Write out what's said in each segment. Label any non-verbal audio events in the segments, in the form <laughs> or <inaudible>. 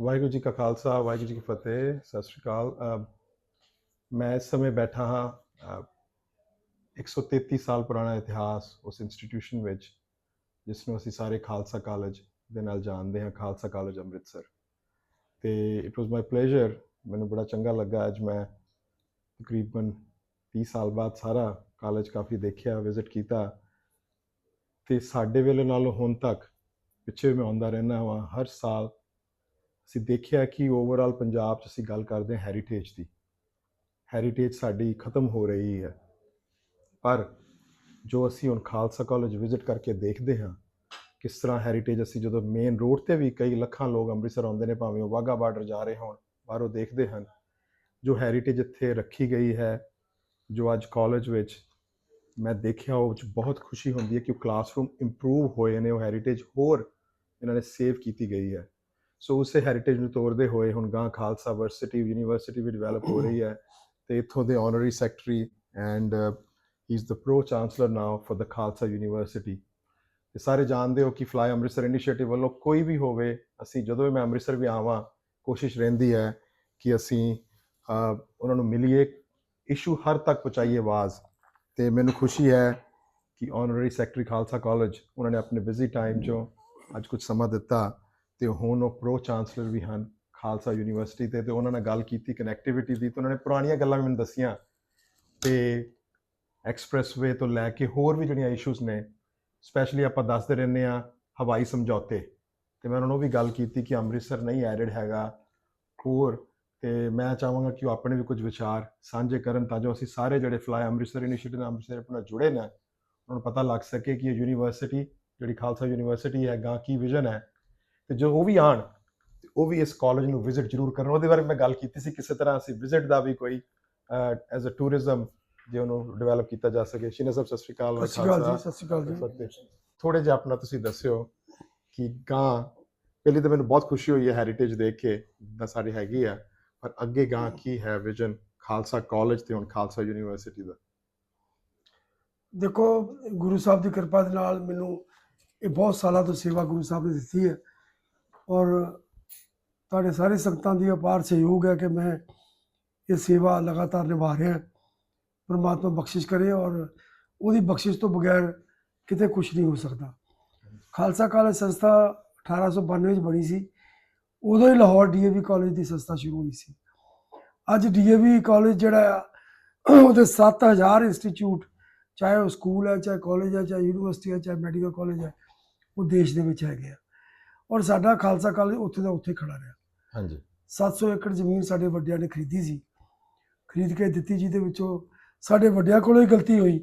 ਵਾਹਿਗੁਰੂ ਜੀ ਕਾ ਖਾਲਸਾ ਵਾਹਿਗੁਰੂ ਜੀ ਕੀ ਫਤਿਹ ਸਤਿ ਸ਼੍ਰੀ ਅਕਾਲ। ਮੈਂ ਇਸ ਸਮੇਂ ਬੈਠਾ ਹਾਂ ਅਹ, 133 ਸਾਲ ਪੁਰਾਣਾ ਇਤਿਹਾਸ ਉਸ ਇੰਸਟੀਟਿਊਸ਼ਨ ਵਿੱਚ ਜਿਸ ਨੂੰ ਅਸੀਂ ਸਾਰੇ ਖਾਲਸਾ ਕਾਲਜ ਦੇ ਨਾਲ ਜਾਣਦੇ ਹਾਂ ਖਾਲਸਾ ਕਾਲਜ ਅੰਮ੍ਰਿਤਸਰ। ਤੇ ਇਟ ਵਾਸ ਮਾਈ ਪਲੇਜ਼ਰ ਮੈਨੂੰ ਬੜਾ ਚੰਗਾ ਲੱਗਾ ਅੱਜ ਮੈਂ ਤਕਰੀਬਨ 30 ਸਾਲ ਬਾਅਦ ਸਾਰਾ ਕਾਲਜ ਕਾਫੀ ਦੇਖਿਆ ਵਿਜ਼ਿਟ ਕੀਤਾ। ਤੇ ਸਾਡੇ ਵੇਲੇ ਨਾਲੋਂ ਹੁਣ ਤੱਕ ਪਿੱਛੇ ਮੈਂ ਆਉਂਦਾ ਰਹਿਣਾ ਹਾਂ ਹਰ ਸਾਲ ਅਸੀਂ ਦੇਖਿਆ ਕਿ ਓਵਰਆਲ ਪੰਜਾਬ 'ਚ ਅਸੀਂ ਗੱਲ ਕਰਦੇ ਹਾਂ ਹੈਰੀਟੇਜ ਦੀ। ਹੈਰੀਟੇਜ ਸਾਡੀ ਖਤਮ ਹੋ ਰਹੀ ਹੈ। ਪਰ ਜੋ ਅਸੀਂ ਹੁਣ ਖਾਲਸਾ ਕਾਲਜ ਵਿਜ਼ਿਟ ਕਰਕੇ ਦੇਖਦੇ ਹਾਂ, ਕਿਸ ਤਰ੍ਹਾਂ ਹੈਰੀਟੇਜ ਅਸੀਂ ਜਦੋਂ ਮੇਨ ਰੋਡ ਤੇ ਵੀ ਕਈ ਲੱਖਾਂ ਲੋਕ ਅੰਮ੍ਰਿਤਸਰ ਆਉਂਦੇ ਨੇ, ਭਾਵੇਂ ਉਹ ਵਾਹਗਾ ਬਾਰਡਰ ਜਾ ਰਹੇ ਹੋਣ, ਬਾਹਰੋਂ ਦੇਖਦੇ ਹਨ, ਜੋ ਹੈਰੀਟੇਜ ਇੱਥੇ ਰੱਖੀ ਗਈ ਹੈ, ਜੋ ਅੱਜ ਕਾਲਜ ਵਿੱਚ ਮੈਂ ਦੇਖਿਆ, ਉਹ 'ਚ ਬਹੁਤ ਖੁਸ਼ੀ ਹੁੰਦੀ ਹੈ ਕਿ ਉਹ ਕਲਾਸਰੂਮ ਇੰਪਰੂਵ ਹੋਏ ਨੇ, ਉਹ ਹੈਰੀਟੇਜ ਹੋਰ ਇਹਨਾਂ ਨੇ ਸੇਵ ਕੀਤੀ ਗਈ ਹੈ। ਸੋ ਉਸੇ ਹੈਰੀਟੇਜ ਨੂੰ ਤੋੜਦੇ ਹੋਏ ਹੁਣ ਗਾਂ ਖਾਲਸਾ ਵਰਸਿਟੀ ਯੂਨੀਵਰਸਿਟੀ ਵੀ ਡਿਵੈਲਪ ਹੋ ਰਹੀ ਹੈ ਤੇ ਇੱਥੋਂ ਦੇ honorary secretary and he is the pro chancellor now for the Khalsa university. ਤੇ ਸਾਰੇ ਜਾਣਦੇ ਹੋ ਕਿ ਫਲਾਈ ਅੰਮ੍ਰਿਤਸਰ ਇਨੀਸ਼ੀਏਟਿਵ ਵੱਲੋਂ ਕੋਈ ਵੀ ਹੋਵੇ, ਅਸੀਂ ਜਦੋਂ ਵੀ ਮੈਂ ਅੰਮ੍ਰਿਤਸਰ ਵੀ ਆਵਾਂ, ਕੋਸ਼ਿਸ਼ ਰਹਿੰਦੀ ਹੈ ਕਿ ਅਸੀਂ ਉਹਨਾਂ ਨੂੰ ਮਿਲੀਏ ਇਸ਼ੂ ਹਰ ਤੱਕ ਪਹੁੰਚਾਈਏ ਆਵਾਜ਼। ਤੇ ਮੈਨੂੰ ਖੁਸ਼ੀ ਹੈ ਕਿ ਆਨਰਰੀ ਸੈਕਟਰੀ ਖਾਲਸਾ ਕਾਲਜ ਉਹਨਾਂ ਨੇ ਆਪਣੇ ਬਿਜ਼ੀ ਟਾਈਮ 'ਚੋਂ ਅੱਜ ਕੁਝ ਸਮਾਂ ਦਿੱਤਾ। ਤੇ ਹੁਣ ਉਹ ਪ੍ਰੋ ਚਾਂਸਲਰ ਵੀ ਹਨ, ਖਾਲਸਾ ਯੂਨੀਵਰਸਿਟੀ ਤੇ ਤੇ ਉਹਨਾਂ ਨਾਲ ਗੱਲ ਕੀਤੀ ਕਨੈਕਟੀਵਿਟੀ ਦੀ, ਤੇ ਉਹਨਾਂ ਨੇ ਪੁਰਾਣੀਆਂ ਗੱਲਾਂ ਵੀ ਮੈਨੂੰ ਦੱਸੀਆਂ। ਤੇ ਐਕਸਪ੍ਰੈਸਵੇ ਤੋਂ ਲੈ ਕੇ ਹੋਰ ਵੀ ਜਿਹੜੀਆਂ ਇਸ਼ੂਜ਼ ਨੇ ਸਪੈਸ਼ਲੀ ਆਪਾਂ ਦੱਸਦੇ ਰਹਿੰਦੇ ਆ ਹਵਾਈ ਸਮਝੌਤੇ। ਤੇ ਮੈਂ ਉਹਨਾਂ ਨੂੰ ਵੀ ਗੱਲ ਕੀਤੀ ਕਿ ਅੰਮ੍ਰਿਤਸਰ ਨਹੀਂ ਐਡਡ ਹੈਗਾ, ਹੋਰ ਤੇ ਮੈਂ ਚਾਹਾਂਗਾ ਕਿ ਉਹ ਆਪਣੇ ਵੀ ਕੁਝ ਵਿਚਾਰ ਸਾਂਝੇ ਕਰਨ ਤਾਂ ਜੋ ਅਸੀਂ ਸਾਰੇ ਜਿਹੜੇ ਫਲਾਈ ਅੰਮ੍ਰਿਤਸਰ ਇਨੀਸ਼ੀਏਟਿਵ ਨਾਲ ਅੰਮ੍ਰਿਤਸਰ ਨਾਲ ਜੁੜੇ ਨੇ, ਉਹਨਾਂ ਨੂੰ ਪਤਾ ਲੱਗ ਸਕੇ ਕਿ ਇਹ ਯੂਨੀਵਰਸਿਟੀ ਜਿਹੜੀ ਖਾਲਸਾ ਯੂਨੀਵਰਸਿਟੀ ਹੈ ਗਾਂ ਕੀ ਵਿਜ਼ਨ ਹੈ। ਤੇ ਜੋ ਉਹ ਵੀ ਆਣ ਉਹ ਵੀ ਇਸ ਕਾਲਜ ਨੂੰ ਵਿਜ਼ਿਟ ਜ਼ਰੂਰ ਕਰਨ। ਉਹਦੇ ਬਾਰੇ ਮੈਂ ਗੱਲ ਕੀਤੀ ਸੀ ਕਿਸੇ ਤਰ੍ਹਾਂ ਅਸੀਂ ਵਿਜ਼ਿਟ ਦਾ ਵੀ ਕੋਈ ਐਜ਼ ਅ ਟੂਰਿਜ਼ਮ ਜੇ ਉਹਨੂੰ ਡਿਵੈਲਪ ਕੀਤਾ ਜਾ ਸਕੇ। ਸ਼ੀਨਾ ਸਾਹਿਬ ਸਤਿ ਸ਼੍ਰੀ ਅਕਾਲ ਸਤਿ ਸ਼੍ਰੀ ਅਕਾਲ ਜੀ ਸਤਿ ਸ਼੍ਰੀ ਅਕਾਲ ਜੀ। ਥੋੜੇ ਜਿਹਾ ਆਪਣਾ ਤੁਸੀਂ ਦੱਸਿਓ ਕਿ ਗਾਂ ਪਹਿਲੀ ਤਾਂ ਮੈਨੂੰ ਬਹੁਤ ਖੁਸ਼ੀ ਹੋਈ ਹੈ ਹੈਰੀਟੇਜ ਦੇਖ ਕੇ ਦਾ ਸਾਡੀ ਹੈਗੀ ਆ ਪਰ ਅੱਗੇ ਗਾਂ ਕੀ ਹੈ ਵਿਜ਼ਨ ਖਾਲਸਾ ਕਾਲਜ ਤੇ ਹੁਣ ਖਾਲਸਾ ਯੂਨੀਵਰਸਿਟੀ ਦਾ? ਦੇਖੋ ਗੁਰੂ ਸਾਹਿਬ ਦੀ ਕਿਰਪਾ ਦੇ ਨਾਲ ਮੈਨੂੰ ਇਹ ਬਹੁਤ ਸਾਲਾਂ ਤੋਂ ਸੇਵਾ ਗੁਰੂ ਸਾਹਿਬ ਨੇ ਦਿੱਤੀ ਹੈ। ਔਰ ਤੁਹਾਡੇ ਸਾਰੇ ਸੰਗਤਾਂ ਦੀ ਅਪਾਰ ਸਹਿਯੋਗ ਹੈ ਕਿ ਮੈਂ ਇਹ ਸੇਵਾ ਲਗਾਤਾਰ ਨਿਭਾ ਰਿਹਾ ਪਰਮਾਤਮਾ ਬਖਸ਼ਿਸ਼ ਕਰੇ ਔਰ ਉਹਦੀ ਬਖਸ਼ਿਸ਼ ਤੋਂ ਬਗੈਰ ਕਿਤੇ ਕੁਝ ਨਹੀਂ ਹੋ ਸਕਦਾ। ਖਾਲਸਾ ਕਾਲਜ ਸੰਸਥਾ 1892 ਵਿੱਚ ਬਣੀ ਸੀ। ਉਦੋਂ ਹੀ ਲਾਹੌਰ ਡੀਏਵੀ ਕਾਲਜ ਦੀ ਸੰਸਥਾ ਸ਼ੁਰੂ ਹੋਈ ਸੀ। ਅੱਜ ਡੀਏਵੀ ਕਾਲਜ ਜਿਹੜਾ ਆ, ਉਹਦੇ 7000 ਇੰਸਟੀਚਿਊਟ, ਚਾਹੇ ਉਹ ਸਕੂਲ ਹੈ, ਚਾਹੇ ਕਾਲਜ ਹੈ, ਚਾਹੇ ਯੂਨੀਵਰਸਿਟੀ ਹੈ, ਚਾਹੇ ਮੈਡੀਕਲ ਕਾਲਜ ਹੈ, ਉਹ ਦੇਸ਼ ਦੇ ਵਿੱਚ ਹੈਗੇ ਆ। ਔਰ ਸਾਡਾ ਖਾਲਸਾ ਕਾਲਜ ਉੱਥੇ ਦਾ ਉੱਥੇ ਖੜਾ ਰਿਹਾ। ਹਾਂਜੀ। 700 ਏਕੜ ਜ਼ਮੀਨ ਸਾਡੇ ਵੱਡਿਆਂ ਨੇ ਖਰੀਦੀ ਸੀ। ਖਰੀਦ ਕੇ ਦਿੱਤੀ ਜਿਹਦੇ ਵਿੱਚੋਂ ਸਾਡੇ ਵੱਡਿਆਂ ਕੋਲੋਂ ਹੀ ਗਲਤੀ ਹੋਈ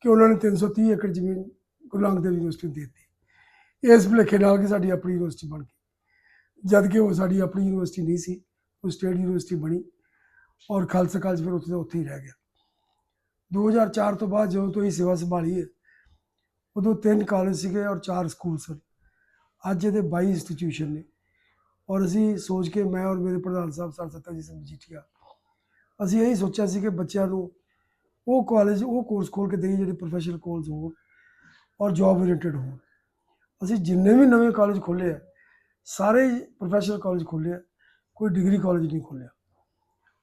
ਕਿ ਉਹਨਾਂ ਨੇ 330 ਏਕੜ ਜ਼ਮੀਨ ਗੁਰੂ ਨਾਨਕ ਦੇਵ ਯੂਨੀਵਰਸਿਟੀ ਨੂੰ ਦੇ ਦਿੱਤੀ। ਇਸ ਭੁਲੇਖੇ ਨਾਲ ਕਿ ਸਾਡੀ ਆਪਣੀ ਯੂਨੀਵਰਸਿਟੀ ਬਣ ਗਈ। ਜਦ ਕਿ ਉਹ ਸਾਡੀ ਆਪਣੀ ਯੂਨੀਵਰਸਿਟੀ ਨਹੀਂ ਸੀ ਉਹ ਸਟੇਟ ਯੂਨੀਵਰਸਿਟੀ ਬਣੀ ਔਰ ਖਾਲਸਾ ਕਾਲਜ ਫਿਰ ਉੱਥੇ ਦਾ ਉੱਥੇ ਹੀ ਰਹਿ ਗਿਆ। 2004 ਤੋਂ ਬਾਅਦ ਜਦੋਂ ਤੋਂ ਇਹ ਸੇਵਾ ਸੰਭਾਲੀ ਹੈ ਉਦੋਂ ਤਿੰਨ ਕਾਲਜ ਸੀਗੇ ਔਰ ਚਾਰ ਸਕੂਲ ਸਨ। ਅੱਜ ਇਹਦੇ 22 ਇੰਸਟੀਟਿਊਸ਼ਨ ਨੇ। ਔਰ ਅਸੀਂ ਸੋਚ ਕੇ ਮੈਂ ਔਰ ਮੇਰੇ ਪ੍ਰਧਾਨ ਸਾਹਿਬ ਸਰ ਸਤਿਆਜੀਤ ਸਿੰਘ ਮਜੀਠੀਆ ਅਸੀਂ ਇਹੀ ਸੋਚਿਆ ਸੀ ਕਿ ਬੱਚਿਆਂ ਨੂੰ ਉਹ ਕਾਲਜ ਉਹ ਕੋਰਸ ਖੋਲ ਕੇ ਦੇਈਏ ਜਿਹੜੇ ਪ੍ਰੋਫੈਸ਼ਨਲ ਕੋਰਸ ਹੋਣ ਔਰ ਜੌਬ ਓਰੀਐਂਟਡ ਹੋਣ। ਅਸੀਂ ਜਿੰਨੇ ਵੀ ਨਵੇਂ ਕਾਲਜ ਖੋਲ੍ਹੇ ਆ, ਸਾਰੇ ਪ੍ਰੋਫੈਸ਼ਨਲ ਕਾਲਜ ਖੋਲ੍ਹੇ ਆ, ਕੋਈ ਡਿਗਰੀ ਕਾਲਜ ਨਹੀਂ ਖੋਲ੍ਹਿਆ।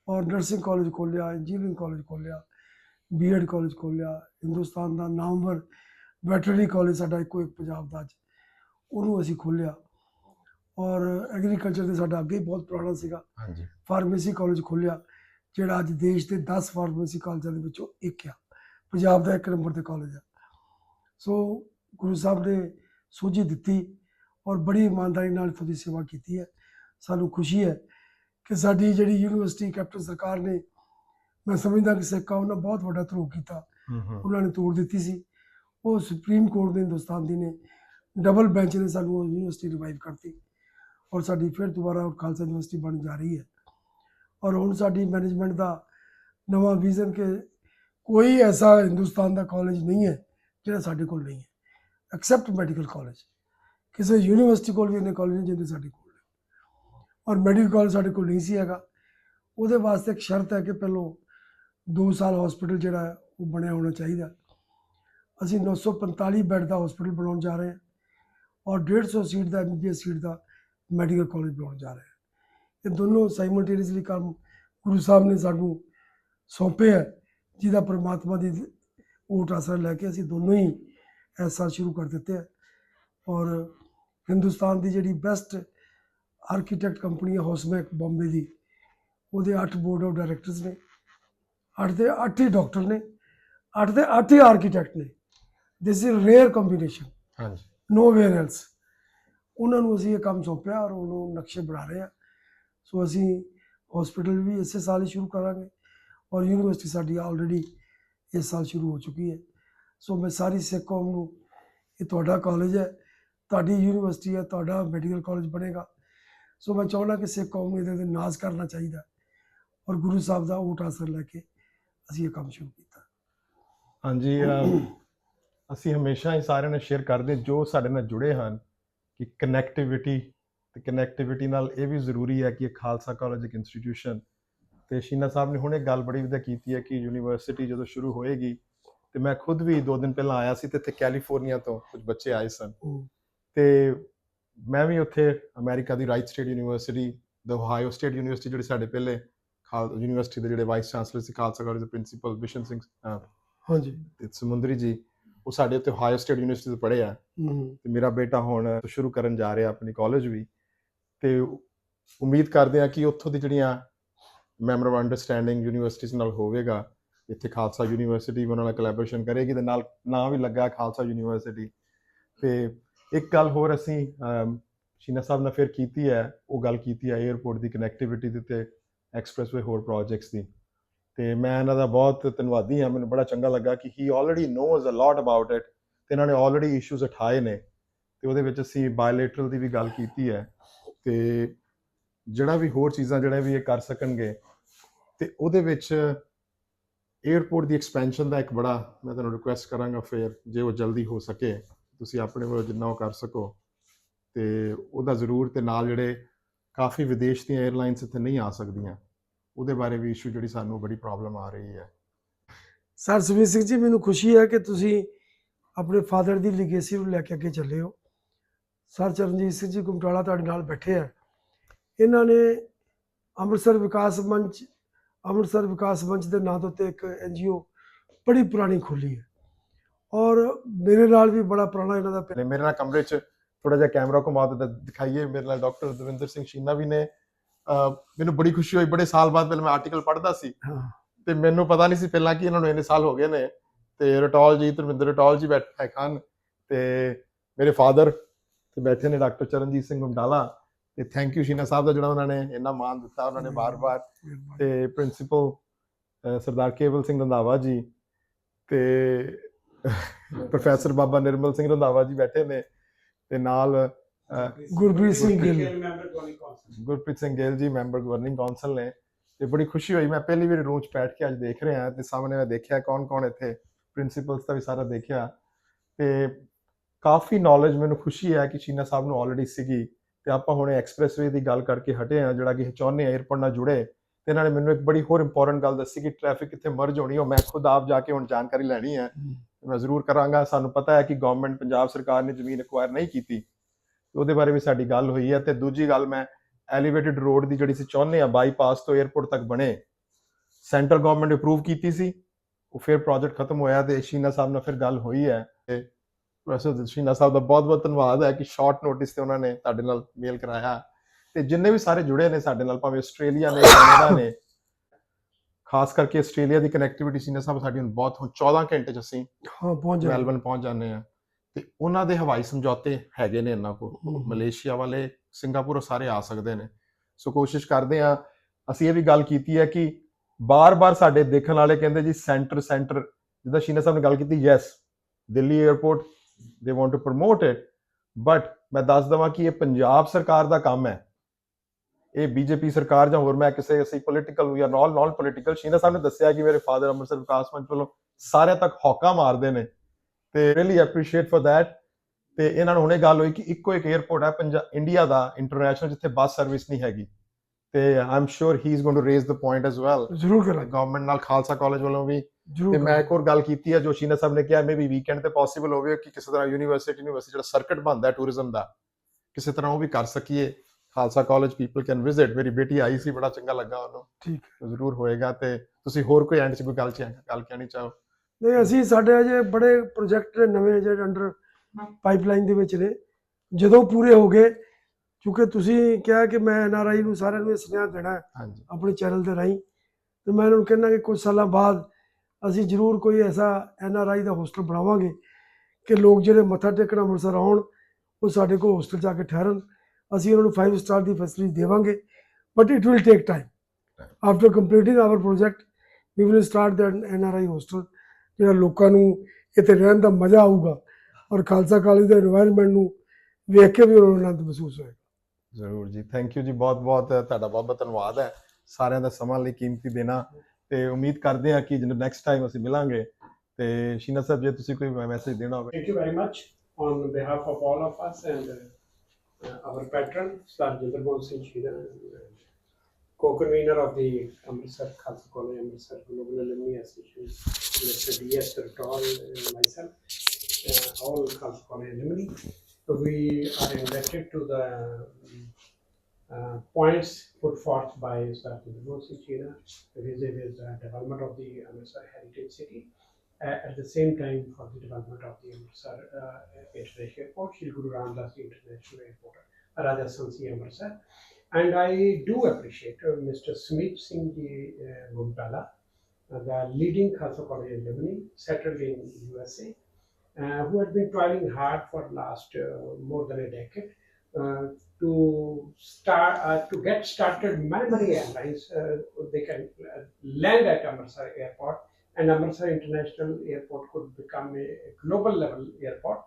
ਔਰ ਨਰਸਿੰਗ ਕਾਲਜ ਖੋਲ੍ਹਿਆ ਇੰਜੀਨੀਅਰਿੰਗ ਕਾਲਜ ਖੋਲ੍ਹਿਆ ਬੀਐਡ ਕਾਲਜ ਖੋਲ੍ਹਿਆ, ਹਿੰਦੁਸਤਾਨ ਦਾ ਨਾਮਵਰ ਵੈਟਰਨਰੀ ਕਾਲਜ ਸਾਡਾ ਇੱਕੋ ਇੱਕ ਪੰਜਾਬ ਦਾ ਅੱਜ ਉਹਨੂੰ ਅਸੀਂ ਖੋਲ੍ਹਿਆ ਔਰ ਐਗਰੀਕਲਚਰ ਦੇ ਸਾਡਾ ਅੱਗੇ ਬਹੁਤ ਪੁਰਾਣਾ ਸੀਗਾ। ਹਾਂਜੀ। ਫਾਰਮੇਸੀ ਕਾਲਜ ਖੋਲ੍ਹਿਆ ਜਿਹੜਾ ਅੱਜ ਦੇਸ਼ ਦੇ 10 ਫਾਰਮੇਸੀ ਕਾਲਜਾਂ ਦੇ ਵਿੱਚੋਂ ਇੱਕ ਆ। ਪੰਜਾਬ ਦਾ ਇੱਕ ਨੰਬਰ ਤੇ ਕਾਲਜ ਆ। ਸੋ ਗੁਰੂ ਸਾਹਿਬ ਨੇ ਸੂਝੀ ਦਿੱਤੀ ਔਰ ਬੜੀ ਇਮਾਨਦਾਰੀ ਨਾਲ ਇੱਥੋਂ ਦੀ ਸੇਵਾ ਕੀਤੀ ਹੈ। ਸਾਨੂੰ ਖੁਸ਼ੀ ਹੈ ਕਿ ਸਾਡੀ ਜਿਹੜੀ ਯੂਨੀਵਰਸਿਟੀ ਕੈਪਟਨ ਸਰਕਾਰ ਨੇ ਮੈਂ ਸਮਝਦਾ ਕਿ ਸਿੱਕਾ ਉਹਨਾਂ ਬਹੁਤ ਵੱਡਾ ਧਰੋ ਕੀਤਾ। ਉਹਨਾਂ ਨੇ ਤੋੜ ਦਿੱਤੀ ਸੀ। ਉਹ ਸੁਪਰੀਮ ਕੋਰਟ ਨੇ ਹਿੰਦੁਸਤਾਨ ਦੀ ਨੇ। ਡਬਲ ਬੈਂਚ ਨੇ ਸਾਨੂੰ ਉਹ ਯੂਨੀਵਰਸਿਟੀ ਰਿਵਾਈਵ ਕਰਤੀ ਔਰ ਸਾਡੀ ਫਿਰ ਦੁਬਾਰਾ ਖਾਲਸਾ ਯੂਨੀਵਰਸਿਟੀ ਬਣ ਜਾ ਰਹੀ ਹੈ। ਔਰ ਹੁਣ ਸਾਡੀ ਮੈਨੇਜਮੈਂਟ ਦਾ ਨਵਾਂ ਵਿਜ਼ਨ ਕਿ ਕੋਈ ਐਸਾ ਹਿੰਦੁਸਤਾਨ ਦਾ ਕਾਲਜ ਨਹੀਂ ਹੈ ਜਿਹੜਾ ਸਾਡੇ ਕੋਲ ਨਹੀਂ ਹੈ। ਐਕਸੈਪਟ ਮੈਡੀਕਲ ਕਾਲਜ ਕਿਸੇ ਯੂਨੀਵਰਸਿਟੀ ਕੋਲ ਵੀ ਇਹਨੇ ਕਾਲਜ ਨਹੀਂ ਜਿਹਦੇ ਸਾਡੇ ਕੋਲ ਔਰ ਮੈਡੀਕਲ ਕਾਲਜ ਸਾਡੇ ਕੋਲ ਨਹੀਂ ਸੀ ਹੈਗਾ। ਉਹਦੇ ਵਾਸਤੇ ਇੱਕ ਸ਼ਰਤ ਹੈ ਕਿ ਪਹਿਲੋਂ 2 ਸਾਲ ਹਸਪੀਟਲ ਜਿਹੜਾ ਉਹ ਬਣਿਆ ਹੋਣਾ ਚਾਹੀਦਾ। ਅਸੀਂ 945 ਬੈੱਡ ਦਾ ਹਸਪੀਟਲ ਬਣਾਉਣ ਜਾ ਰਹੇ ਹਾਂ। ਔਰ 150 ਸੀਟ ਦਾ ਐਮਬੀਬੀਐਸ ਸੀਟ ਦਾ ਮੈਡੀਕਲ ਕਾਲਜ ਬਣਾਉਣ ਜਾ ਰਹੇ ਹਾਂ। ਇਹ ਦੋਨੋਂ ਸਾਈਮਲਟੇਨੀਅਸਲੀ ਕੰਮ ਗੁਰੂ ਸਾਹਿਬ ਨੇ ਸਾਨੂੰ ਸੌਂਪੇ ਹੈ, ਜਿਹਦਾ ਪ੍ਰਮਾਤਮਾ ਦੀ ਓਟ ਆਸਰਾ ਲੈ ਕੇ ਅਸੀਂ ਦੋਨੋਂ ਹੀ ਐਸਾ ਸ਼ੁਰੂ ਕਰ ਦਿੱਤੇ ਹੈ। ਔਰ ਹਿੰਦੁਸਤਾਨ ਦੀ ਜਿਹੜੀ ਬੈਸਟ ਆਰਕੀਟੈਕਟ ਕੰਪਨੀ ਹੈ ਹੌਸਮੈਕ ਬੰਬੇ ਦੀ, ਉਹਦੇ 8 ਬੋਰਡ ਆਫ ਡਾਇਰੈਕਟਰਸ ਨੇ 8 ਦੇ 8 ਹੀ ਡਾਕਟਰ ਨੇ 8 ਦੇ 8 ਹੀ ਆਰਕੀਟੈਕਟ ਨੇ। ਦਿਸ ਇਜ਼ ਰੇਅਰ ਕੰਬੀਨੇਸ਼ਨ ਹਾਂਜੀ। ਨੋਵੇਅਰ ਐਲਸ ਉਹਨਾਂ ਨੂੰ ਅਸੀਂ ਇਹ ਕੰਮ ਸੌਂਪਿਆ ਔਰ ਉਹਨੂੰ ਨਕਸ਼ੇ ਬਣਾ ਰਹੇ ਆ ਸੋ ਅਸੀਂ ਹਸਪੀਟਲ ਵੀ ਇਸੇ ਸਾਲ ਹੀ ਸ਼ੁਰੂ ਕਰਾਂਗੇ ਔਰ ਯੂਨੀਵਰਸਿਟੀ ਸਾਡੀ ਆਲਰੇਡੀ ਇਸ ਸਾਲ ਸ਼ੁਰੂ ਹੋ ਚੁੱਕੀ ਹੈ। ਸੋ ਮੈਂ ਸਾਰੀ ਸਿੱਖ ਕੌਮ ਨੂੰ ਇਹ ਤੁਹਾਡਾ ਕਾਲਜ ਹੈ, ਤੁਹਾਡੀ ਯੂਨੀਵਰਸਿਟੀ ਹੈ, ਤੁਹਾਡਾ ਮੈਡੀਕਲ ਕਾਲਜ ਬਣੇਗਾ। ਸੋ ਮੈਂ ਚਾਹੁੰਦਾ ਕਿ ਸਿੱਖ ਕੌਮ ਨੂੰ ਇਹਦੇ ਤੇ ਨਾਜ਼ ਕਰਨਾ ਚਾਹੀਦਾ ਔਰ ਗੁਰੂ ਸਾਹਿਬ ਦਾ ਓਟ ਆਸਰ ਲੈ ਕੇ ਅਸੀਂ ਇਹ ਕੰਮ ਸ਼ੁਰੂ ਕੀਤਾ। ਹਾਂਜੀ ਅਸੀਂ ਹਮੇਸ਼ਾ ਹੀ ਸਾਰਿਆਂ ਨਾਲ ਸ਼ੇਅਰ ਕਰਦੇ ਜੋ ਸਾਡੇ ਨਾਲ ਜੁੜੇ ਹਨ ਕਿ ਕਨੈਕਟੀਵਿਟੀ ਤੇ ਕਨੈਕਟੀਵਿਟੀ ਨਾਲ ਇਹ ਵੀ ਜ਼ਰੂਰੀ ਹੈ ਕਿ ਇਹ ਖਾਲਸਾ ਕਾਲਜ ਇੱਕ ਇੰਸਟੀਟਿਊਸ਼ਨ ਤੇ ਸ਼ੀਨਾ ਸਾਹਿਬ ਨੇ ਹੁਣੇ ਗੱਲ ਬੜੀ ਵਧੀਆ ਕੀਤੀ ਹੈ ਕਿ ਯੂਨੀਵਰਸਿਟੀ ਜਦੋਂ ਸ਼ੁਰੂ ਹੋਏਗੀ ਤੇ ਮੈਂ ਖੁਦ ਵੀ ਦੋ ਦਿਨ ਪਹਿਲਾਂ ਆਇਆ ਸੀ ਤੇ ਇੱਥੇ ਕੈਲੀਫੋਰਨੀਆ ਤੋਂ ਕੁਝ ਬੱਚੇ ਆਏ ਸਨ। ਤੇ ਮੈਂ ਵੀ ਉੱਥੇ America the Wright State University the Ohio State University ਜਿਹੜੇ ਸਾਡੇ ਪਹਿਲੇ ਖਾਲ ਯੂਨੀਵਰਸਿਟੀ ਦੇ ਜਿਹੜੇ ਵਾਈਸ ਚਾਂਸਲਰ ਸੀ ਖਾਲਸਾ ਕਾਲਜ ਦੇ ਪ੍ਰਿੰਸੀਪਲ ਬਿਸ਼ਨ ਸਿੰਘ ਹਾਂਜੀ। ਤੇ ਸਮੁੰਦਰੀ ਜੀ ਉਹ ਸਾਡੇ ਉੱਤੇ ਹਾਇਰ ਸਟੇਟ ਯੂਨੀਵਰਸਿਟੀ ਤੋਂ ਪੜ੍ਹੇ ਆ। ਤੇ ਮੇਰਾ ਬੇਟਾ ਹੁਣ ਸ਼ੁਰੂ ਕਰਨ ਜਾ ਰਿਹਾ ਆਪਣੀ ਕਾਲਜ ਵੀ। ਤੇ ਉਮੀਦ ਕਰਦੇ ਆ ਕਿ ਉੱਥੋਂ ਦੀ ਜਿਹੜੀਆਂ ਮੈਮਰ ਆਫ ਅੰਡਰਸਟੈਂਡਿੰਗ ਯੂਨੀਵਰਸਿਟੀਜ਼ ਨਾਲ ਹੋਵੇਗਾ ਇੱਥੇ ਖਾਲਸਾ ਯੂਨੀਵਰਸਿਟੀ ਉਹਨਾਂ ਨਾਲ ਕੋਲੈਬੋਰੇਸ਼ਨ ਕਰੇਗੀ ਤੇ ਨਾਲ ਨਾਂ ਵੀ ਲੱਗਾ ਖਾਲਸਾ ਯੂਨੀਵਰਸਿਟੀ। ਤੇ ਇੱਕ ਗੱਲ ਹੋਰ ਅਸੀਂ ਸ਼ੀਨਾ ਸਾਹਿਬ ਨਾਲ ਫਿਰ ਕੀਤੀ ਹੈ ਉਹ ਗੱਲ ਕੀਤੀ ਹੈ 에어ਪੋਰਟ ਦੀ ਕਨੈਕਟੀਵਿਟੀ ਦੇ ਤੇ ਐਕਸਪ੍ਰੈਸਵੇ ਹੋਰ ਪ੍ਰੋਜੈਕਟਸ ਦੀ। ਤੇ ਮੈਂ ਇਹਨਾਂ ਦਾ ਬਹੁਤ ਧੰਨਵਾਦੀ ਹਾਂ। ਮੈਨੂੰ ਬੜਾ ਚੰਗਾ ਲੱਗਾ ਕਿ he already knows a lot about it ਤੇ ਇਹਨਾਂ ਨੇ ਆਲਰੇਡੀ ਇਸ਼ੂਜ਼ ਉਠਾਏ ਨੇ ਤੇ ਉਹਦੇ ਵਿੱਚ ਅਸੀਂ ਬਾਇਲੇਟਰਲ ਦੀ ਵੀ ਗੱਲ ਕੀਤੀ ਹੈ ਤੇ ਜਿਹੜਾ ਵੀ ਹੋਰ ਚੀਜ਼ਾਂ ਜਿਹੜੇ ਵੀ ਇਹ ਕਰ ਸਕਣਗੇ ਤੇ ਉਹਦੇ ਵਿੱਚ 에어ਪੋਰਟ ਦੀ ਐਕਸਪੈਂਸ਼ਨ ਦਾ ਇੱਕ ਬੜਾ ਮੈਂ ਤੁਹਾਨੂੰ ਰਿਕੁਐਸਟ ਕਰਾਂਗਾ ਫੇਰ ਜੇ ਉਹ ਜਲਦੀ ਹੋ ਸਕੇ, ਤੁਸੀਂ ਆਪਣੇ ਵੱਲੋਂ ਜਿੰਨਾ ਉਹ ਕਰ ਸਕੋ ਤੇ ਉਹਦਾ ਜ਼ਰੂਰ ਤੇ ਨਾਲ ਜਿਹੜੇ ਕਾਫੀ ਵਿਦੇਸ਼ ਦੀਆਂ 에ਅਰਲਾਈਨਸ ਇੱਥੇ ਨਹੀਂ ਆ ਸਕਦੀਆਂ। ਉਹਦੇ ਬਾਰੇ ਵੀ ਇਸ਼ੂ ਜਿਹੜੀ ਸਾਨੂੰ ਬੜੀ ਪ੍ਰੋਬਲਮ ਆ ਰਹੀ ਹੈ। ਸਰ ਸੁਮੀਤ ਸਿੰਘ ਜੀ ਮੈਨੂੰ ਖੁਸ਼ੀ ਹੈ ਕਿ ਤੁਸੀਂ ਆਪਣੇ ਫਾਦਰ ਦੀ ਲਿਗੇਸੀ ਨੂੰ ਲੈ ਕੇ ਅੱਗੇ ਚੱਲੇ ਹੋ। ਸਰ ਚਰਨਜੀਤ ਸਿੰਘ ਜੀ ਗੁਮਟਾਲਾ ਤੁਹਾਡੇ ਨਾਲ ਬੈਠੇ ਆ। ਇਹਨਾਂ ਨੇ ਅੰਮ੍ਰਿਤਸਰ ਵਿਕਾਸ ਮੰਚ ਅੰਮ੍ਰਿਤਸਰ ਵਿਕਾਸ ਮੰਚ ਦੇ ਨਾਂ ਤੋਂ ਤੇ ਇੱਕ ਐਨਜੀਓ ਬੜੀ ਪੁਰਾਣੀ ਖੋਲੀ ਹੈ। ਔਰ ਮੇਰੇ ਨਾਲ ਵੀ ਬੜਾ ਪੁਰਾਣਾ ਇਹਨਾਂ ਦਾ ਮੇਰੇ ਨਾਲ ਕਮਰੇ 'ਚ ਥੋੜਾ ਜਿਹਾ ਕੈਮਰਾ ਘੁਮਾ ਦਿੱਤਾ ਦਿਖਾਈਏ। ਮੇਰੇ ਨਾਲ ਡਾਕਟਰ ਦਵਿੰਦਰ ਸਿੰਘ ਸ਼ੀਨਾ ਵੀ ਨੇ। ਮੈਨੂੰ ਬੜੀ ਖੁਸ਼ੀ ਹੋਈ ਬੜੇ ਸਾਲ ਬਾਅਦ ਪਹਿਲਾਂ ਮੈਂ ਆਰਟੀਕਲ ਪੜ੍ਹਦਾ ਸੀ ਤੇ ਮੈਨੂੰ ਪਤਾ ਨਹੀਂ ਸੀ ਪਹਿਲਾਂ ਕਿ ਇਹਨਾਂ ਨੂੰ ਇੰਨੇ ਸਾਲ ਹੋ ਗਏ ਨੇ ਤੇ ਰਟੌਲ ਜੀ ਧਰਮਿੰਦਰ ਰਟੌਲ ਜੀ ਬੈਠੇ ਹਨ ਤੇ ਮੇਰੇ ਫਾਦਰ ਤੇ ਬੈਠੇ ਨੇ ਡਾਕਟਰ ਚਰਨਜੀਤ ਸਿੰਘ ਗੁਮਡਾਲਾ ਤੇ ਥੈਂਕ ਯੂ ਸ਼ੀਨਾ ਸਾਹਿਬ ਦਾ ਜਿਹੜਾ ਉਹਨਾਂ ਨੇ ਇੰਨਾ ਮਾਣ ਦਿੱਤਾ ਉਹਨਾਂ ਨੇ ਬਾਰ-ਬਾਰ ਤੇ ਪ੍ਰਿੰਸੀਪਲ ਸਰਦਾਰ ਕੇਵਲ ਸਿੰਘ ਰੰਧਾਵਾ ਜੀ ਤੇ <laughs> ਪ੍ਰੋਫੈਸਰ ਬਾਬਾ ਨਿਰਮਲ ਸਿੰਘ ਰੰਧਾਵਾ ਜੀ ਬੈਠੇ ਨੇ ਤੇ ਨਾਲ Gurpreet Singh Gill. Gurpreet Singh Gill ji member governing council ਨੇ ਤੇ ਬੜੀ ਖੁਸ਼ੀ ਹੋਈ। ਮੈਂ ਪਹਿਲੀ ਵਾਰ ਰੂਮ 'ਚ ਬੈਠ ਕੇ ਅੱਜ ਦੇਖ ਰਿਹਾ ਤੇ ਸਾਹਮਣੇ ਮੈਂ ਦੇਖਿਆ ਕੌਣ-ਕੌਣ ਇੱਥੇ ਪ੍ਰਿੰਸੀਪਲਸ ਦਾ ਵੀ ਸਾਰਾ ਦੇਖਿਆ। ਤੇ ਕਾਫੀ ਨੌਲੇਜ ਮੈਨੂੰ ਖੁਸ਼ੀ ਹੈ ਕਿ ਸ਼ੀਨਾ ਸਾਹਿਬ ਨੂੰ ਆਲਰੇਡੀ ਸੀਗੀ। ਤੇ ਆਪਾਂ ਹੁਣ ਐਕਸਪ੍ਰੈਸਵੇ ਦੀ ਗੱਲ ਕਰਕੇ ਹਟੇ ਆ ਜਿਹੜਾ ਕਿ ਚਾਹੁੰਦੇ ਆ 에ਅਰਪੋਰਟ ਨਾਲ ਜੁੜੇ। ਤੇ ਇਹਨਾਂ ਨੇ ਮੈਨੂੰ ਇੱਕ ਬੜੀ ਹੋਰ ਇੰਪੋਰਟੈਂਟ ਗੱਲ ਦੱਸੀ ਕਿ ਟ੍ਰੈਫਿਕ ਕਿੱਥੇ ਮਰਜ ਹੋਣੀ ਉਹ ਮੈਂ ਖੁਦ ਆਪ ਜਾ ਕੇ ਹੁਣ ਜਾਣਕਾਰੀ ਲੈਣੀ ਹੈ। ਮੈਂ ਜ਼ਰੂਰ ਕਰਾਂਗਾ। ਸਾਨੂੰ ਪਤਾ ਹੈ ਕਿ ਗਵਰਨਮੈਂਟ ਪੰਜਾਬ ਸਰਕਾਰ ਨੇ ਜ਼ਮੀਨ ਐਕਵਾਇਰ ਨਹੀਂ ਕੀਤੀ। ਉਹਦੇ ਬਾਰੇ ਵੀ ਸਾਡੀ ਗੱਲ ਹੋਈ ਹੈ ਤੇ ਦੂਜੀ ਗੱਲ ਮੈਂ ਐਲੀਵੇਟਡ ਰੋਡ ਦੀ ਜਿਹੜੀ ਸੀ ਚਾਹੁੰਦੇ ਆ ਬਾਈਪਾਸ ਤੋਂ 에ਅਰਪੋਰਟ ਤੱਕ ਬਣੇ ਸੈਂਟਰ ਗਵਰਨਮੈਂਟ ਅਪਰੂਵ ਕੀਤੀ ਸੀ ਉਹ ਫਿਰ ਪ੍ਰੋਜੈਕਟ ਖਤਮ ਹੋਇਆ ਤੇ ਸ਼ੀਨਾ ਸਾਹਿਬ ਨਾਲ ਫਿਰ ਗੱਲ ਹੋਈ ਹੈ ਤੇ ਪ੍ਰੋਫੈਸਰ ਸ਼ੀਨਾ ਸਾਹਿਬ ਦਾ ਬਹੁਤ ਬਹੁਤ ਧੰਨਵਾਦ ਹੈ ਕਿ ਸ਼ਾਰਟ ਨੋਟਿਸ ਤੇ ਉਹਨਾਂ ਨੇ ਤੁਹਾਡੇ ਨਾਲ ਮੇਲ ਕਰਾਇਆ ਤੇ ਜਿੰਨੇ ਵੀ ਸਾਰੇ ਜੁੜੇ ਨੇ ਸਾਡੇ ਨਾਲ ਭਾਵੇਂ ਆਸਟ੍ਰੇਲੀਆ ਨੇ ਕੈਨੇਡਾ ਨੇ ਖਾਸ ਕਰਕੇ ਆਸਟ੍ਰੇਲੀਆ ਦੀ ਕਨੈਕਟੀਵਿਟੀ ਸ਼ੀਨਾ ਸਾਹਿਬ ਸਾਡੀ ਹੁਣ ਬਹੁਤ ਹੁਣ 14 ਘੰਟੇ ਚ ਅਸੀਂ ਹਾਂ ਪਹੁੰਚ ਜਾਏ ਮੈਲਬਨ ਪਹੁੰਚ ਜਾਂਦੇ ਆ ਤੇ ਉਹਨਾਂ ਦੇ ਹਵਾਈ ਸਮਝੌਤੇ ਹੈਗੇ ਨੇ ਇਹਨਾਂ ਕੋਲ। ਮਲੇਸ਼ੀਆ ਵਾਲੇ ਸਿੰਗਾਪੁਰ ਸਾਰੇ ਆ ਸਕਦੇ ਨੇ। ਸੋ ਕੋਸ਼ਿਸ਼ ਕਰਦੇ ਆ ਅਸੀਂ ਇਹ ਵੀ ਗੱਲ ਕੀਤੀ ਹੈ ਕਿ ਬਾਰ-ਬਾਰ ਸਾਡੇ ਦੇਖਣ ਵਾਲੇ ਕਹਿੰਦੇ ਜੀ ਸੈਂਟਰ ਸੈਂਟਰ ਜਿੱਦਾਂ ਸ਼ੀਨਾ ਸਾਹਿਬ ਨੇ ਗੱਲ ਕੀਤੀ yes Delhi airport they want to promote it but ਮੈਂ ਦੱਸ ਦਵਾਂ ਕਿ ਇਹ ਪੰਜਾਬ ਸਰਕਾਰ ਦਾ ਕੰਮ ਹੈ। ਇਹ ਬੀਜੇਪੀ ਸਰਕਾਰ ਜਾਂ ਹੋਰ ਮੈਂ ਕਿਸੇ ਅਸੀਂ ਪੋਲੀਟੀਕਲ ਜਾਂ ਨਾਨ ਨਾਨ ਪੋਲੀਟੀਕਲ ਸ਼ੀਨਾ ਸਾਹਿਬ ਨੇ ਦੱਸਿਆ ਕਿ ਮੇਰੇ ਫਾਦਰ ਅੰਮ੍ਰਿਤਸਰ ਵਿਕਾਸ ਮੰਚ ਵੱਲੋਂ ਸਾਰਿਆਂ ਤੱਕ ਹੌਕਾ ਮਾਰਦੇ ਨੇ। ਤੇ ਰੀਲੀ ਐਪਰੀਸ਼ੀਏਟ ਫॉर ਥੈਟ ਤੇ ਇਹਨਾਂ ਨੂੰ ਹੁਣੇ ਗੱਲ ਹੋਈ ਕਿ ਇੱਕੋ ਇੱਕ 에어ਪੋਰਟ ਹੈ ਪੰਜਾਬ ਇੰਡੀਆ ਦਾ ਇੰਟਰਨੈਸ਼ਨਲ ਜਿੱਥੇ ਬੱਸ ਸਰਵਿਸ ਨਹੀਂ ਹੈਗੀ। ਤੇ I'm sure he is going to raise the point as well ਜ਼ਰੂਰ ਕਰਾਂ ਗਵਰਨਮੈਂਟ ਨਾਲ ਖਾਲਸਾ ਕਾਲਜ ਵੱਲੋਂ ਵੀ। ਤੇ ਮੈਂ ਇੱਕ ਹੋਰ ਗੱਲ ਕੀਤੀ ਹੈ ਜੋਸ਼ੀਨਾ ਸਾਹਿਬ ਨੇ ਕਿਹਾ ਮੇਬੀ ਵੀਕਐਂਡ ਤੇ ਪੋਸੀਬਲ ਹੋਵੇ ਕਿ ਕਿਸੇ ਤਰ੍ਹਾਂ ਯੂਨੀਵਰਸਿਟੀ ਯੂਨੀਵਰਸਿਟੀ ਜਿਹੜਾ ਸਰਕਟ ਬਣਦਾ ਟੂਰਿਜ਼ਮ ਦਾ ਕਿਸੇ ਤਰ੍ਹਾਂ ਉਹ ਵੀ ਕਰ ਸਕੀਏ। Khalsa college people can visit ਮੇਰੀ ਬੇਟੀ ਆਈ ਸੀ ਬੜਾ ਚੰਗਾ ਲੱਗਾ ਉਹਨੂੰ। ਠੀਕ। ਜ਼ਰੂਰ ਹੋਏਗਾ ਤੇ ਤੁਸੀਂ ਹੋਰ ਕੋਈ ਐਂਡ 'ਚ ਕੋਈ ਗੱਲ ਚ ਗੱਲ ਕਹਿਣੀ ਚਾਹੋ। ਨਹੀਂ ਅਸੀਂ ਸਾਡੇ ਅਜੇ ਬੜੇ ਪ੍ਰੋਜੈਕਟ ਨਵੇਂ ਜਿਹੜੇ ਅੰਡਰ ਪਾਈਪਲਾਈਨ ਦੇ ਵਿੱਚ ਨੇ। ਜਦੋਂ ਪੂਰੇ ਹੋ ਗਏ ਕਿਉਂਕਿ ਤੁਸੀਂ ਕਿਹਾ ਕਿ ਮੈਂ ਐਨਆਰਆਈ ਨੂੰ ਸਾਰਿਆਂ ਨੂੰ ਸੁਨੇਹਾ ਦੇਣਾ ਆਪਣੇ ਚੈਨਲ ਤੇ ਰਾਹੀਂ ਤੇ ਮੈਂ ਇਹਨਾਂ ਨੂੰ ਕਹਿੰਦਾ ਕਿ ਕੁਝ ਸਾਲਾਂ ਬਾਅਦ ਅਸੀਂ ਜ਼ਰੂਰ ਕੋਈ ਐਸਾ ਐਨਆਰਆਈ ਦਾ ਹੋਸਟਲ ਬਣਾਵਾਂਗੇ ਕਿ ਲੋਕ ਜਿਹੜੇ ਮੱਥਾ ਟੇਕਣ ਅੰਮ੍ਰਿਤਸਰ ਆਉਣ ਉਹ ਸਾਡੇ ਕੋਲ ਹੋਸਟਲ ਜਾ ਕੇ ਠਹਿਰਨ। ਅਸੀਂ ਉਹਨਾਂ ਨੂੰ 5 ਸਟਾਰ ਦੀ ਫੈਸਿਲਿਟੀ ਦੇਵਾਂਗੇ but it will take time after completing our project we will start that NRI hostel ਜਿਹੜਾ ਲੋਕਾਂ ਨੂੰ ਇੱਥੇ ਰਹਿਣ ਦਾ ਮਜ਼ਾ ਆਊਗਾ ਔਰ ਖਾਲਸਾ ਕਾਲਜ ਦਾ এনवायरमेंट ਨੂੰ ਵੇਖ ਕੇ ਵੀ ਉਹਨਾਂ ਨੂੰ ਆਨੰਦ ਮਹਿਸੂਸ ਹੋਏਗਾ। ਜ਼ਰੂਰ ਜੀ ਥੈਂਕ ਯੂ ਜੀ ਬਹੁਤ-ਬਹੁਤ ਤੁਹਾਡਾ ਬਹੁਤ-ਬਹੁਤ ਧੰਨਵਾਦ ਹੈ। ਸਾਰਿਆਂ ਦਾ ਸਮਾਂ ਲਈ ਕੀਮਤੀ ਦੇਣਾ ਤੇ ਉਮੀਦ ਕਰਦੇ ਹਾਂ ਕਿ ਜਦੋਂ ਨੈਕਸਟ ਟਾਈਮ ਅਸੀਂ ਮਿਲਾਂਗੇ ਤੇ ਸ਼ੀਨਾ ਸਾਹਿਬ ਜੇ ਤੁਸੀਂ ਕੋਈ ਮੈਸੇਜ ਦੇਣਾ ਹੋਵੇ? Thank you very much on behalf of all of us and our patron sir ਜਿੰਦਰਬੋਲ Singh Sheena co-convener of the Amritsar Khalsa College Amritsar Global Alumni Association. Mr. D.S. Turtol and myself, uh, all College alumni. We are indebted to the uh, points put forth by Sir Shira vis-a-vis the development of the Amritsar Heritage City uh, at the same time for the development of the Amritsar uh, International Airport, Shri Guru Ram International Airport, Raja Sansi Amritsar. And I do appreciate uh, Mr. Smith Singh uh, Gumpala, uh, the leading Khalsa College in Germany, settled in USA, uh, who had been toiling hard for last uh, more than a decade uh, to start uh, to get started many many airlines. Uh, they can uh, land at Amritsar Airport and Amritsar International Airport could become a global level airport.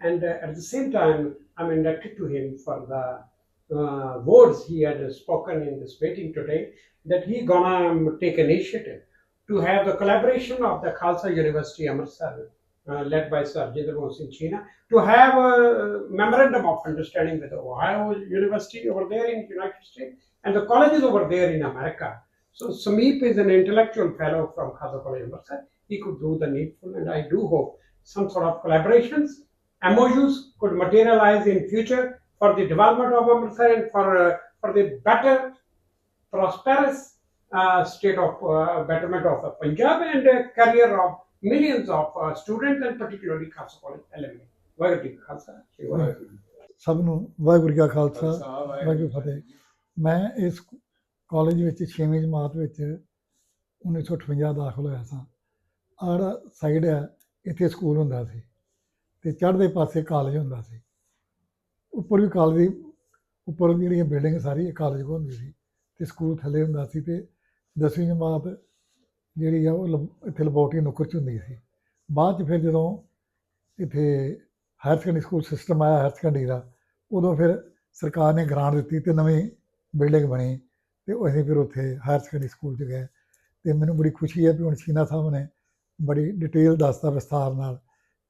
And uh, at the same time, I'm indebted to him for the uh, words he had spoken in this meeting today that he gonna take initiative to have the collaboration of the Khalsa University Amritsar, uh, led by Sir Jindal Singh China, to have a memorandum of understanding with the Ohio University over there in United States and the colleges over there in America. So Sameep is an intellectual fellow from Khalsa College Amritsar. He could do the needful, and I do hope some sort of collaborations, MOUs could materialize in future for the development of Amritsar and for uh, for the better, prosperous state of uh, betterment of uh, Punjab and uh, career of millions of uh, students and particularly Khalsa College alumni. Waheguru ji ਕਾ ਖਾਲਸਾ। ਸਭ ਨੂੰ ਵਾਹਿਗੁਰੂ ਜੀ ਕਾ ਖਾਲਸਾ ਵਾਹਿਗੁਰੂ ਫਤਿਹ ਮੈਂ ਇਸ college ਵਿੱਚ 6ਵੀਂ ਜਮਾਤ ਵਿੱਚ 1958 ਦਾਖਲ ਹੋਇਆ ਸਾਂ ਜਿਹੜਾ ਸਾਈਡ ਹੈ ਇੱਥੇ ਸਕੂਲ ਹੁੰਦਾ ਸੀ ਤੇ ਚੜ੍ਹਦੇ ਪਾਸੇ ਕਾਲਜ ਹੁੰਦਾ ਸੀ ਉੱਪਰ ਵੀ ਕਾਲਜ ਦੀ ਉੱਪਰ ਜਿਹੜੀਆਂ ਬਿਲਡਿੰਗ ਸਾਰੀ ਕਾਲਜ ਕੋ ਹੁੰਦੀ ਸੀ ਤੇ ਸਕੂਲ ਥੱਲੇ ਹੁੰਦਾ ਸੀ ਤੇ 10ਵੀਂ ਜਮਾਤ ਜਿਹੜੀ ਆ ਉਹ ਲਬ- ਇੱਥੇ ਲੈਬੋਰਟਰੀ ਨੁੱਕਰ ਚ ਹੁੰਦੀ ਸੀ। ਬਾਅਦ ਚ ਫਿਰ ਜਦੋਂ ਇੱਥੇ ਹਾਇਰ ਸੈਕੰਡਰੀ ਸਕੂਲ ਸਿਸਟਮ ਆਇਆ ਹਾਇਰ ਸੈਕੰਡਰੀ ਦਾ, ਉਦੋਂ ਫਿਰ ਸਰਕਾਰ ਨੇ ਗ੍ਰਾਂਟ ਦਿੱਤੀ ਤੇ ਨਵੀਂ ਬਿਲਡਿੰਗ ਬਣੀ ਤੇ ਉਹ ਅਸੀਂ ਫਿਰ ਉੱਥੇ ਹਾਇਰ ਸੈਕੰਡਰੀ ਸਕੂਲ 'ਚ ਗਏ। ਤੇ ਮੈਨੂੰ ਬੜੀ ਖੁਸ਼ੀ ਹੈ ਵੀ ਹੁਣ ਸ਼ੀਨਾ ਸਾਹਿਬ ਨੇ ਬੜੀ ਡਿਟੇਲ ਦੱਸਦਾ ਵਿਸਥਾਰ ਨਾਲ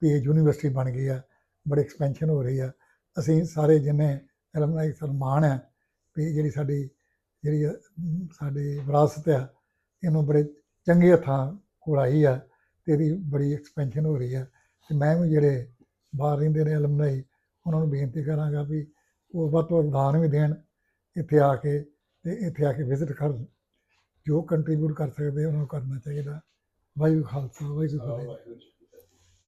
ਵੀ ਇਹ ਯੂਨੀਵਰਸਿਟੀ ਬਣ ਗਈ ਆ, ਬੜੀ ਐਕਸਪੈਂਸ਼ਨ ਹੋ ਰਹੀ ਆ। ਅਸੀਂ ਸਾਰੇ ਜਿੰਨੇ ਐਲਮਨਾਈ ਸਨਮਾਨ ਹੈ ਵੀ ਜਿਹੜੀ ਸਾਡੀ ਜਿਹੜੀ ਸਾਡੀ ਵਿਰਾਸਤ ਆ ਇਹਨੂੰ ਬੜੇ ਚੰਗੇ ਹੱਥਾਂ ਕੋਲ ਆਈ ਆ ਤੇ ਇਹਦੀ ਬੜੀ ਐਕਸਪੈਂਸ਼ਨ ਹੋ ਰਹੀ ਆ। ਤੇ ਮੈਂ ਵੀ ਜਿਹੜੇ ਬਾਹਰ ਰਹਿੰਦੇ ਨੇ ਐਲਮਨਾਈ ਉਹਨਾਂ ਨੂੰ ਬੇਨਤੀ ਕਰਾਂਗਾ ਵੀ ਉਹ ਵੱਧ ਤੋਂ ਵੱਧ ਦਾਨ ਵੀ ਦੇਣ ਇੱਥੇ ਆ ਕੇ ਤੇ ਇੱਥੇ ਆ ਕੇ ਵਿਜ਼ਿਟ ਕਰਨ। ਜੋ ਕੰਟਰੀਬਿਊਟ ਕਰ ਸਕਦੇ ਉਹਨਾਂ ਨੂੰ ਕਰਨਾ ਚਾਹੀਦਾ। ਵਾਹਿਗੁਰੂ ਖਾਲਸਾ ਵਾਹਿਗੁਰੂ ਫਤਿਹ।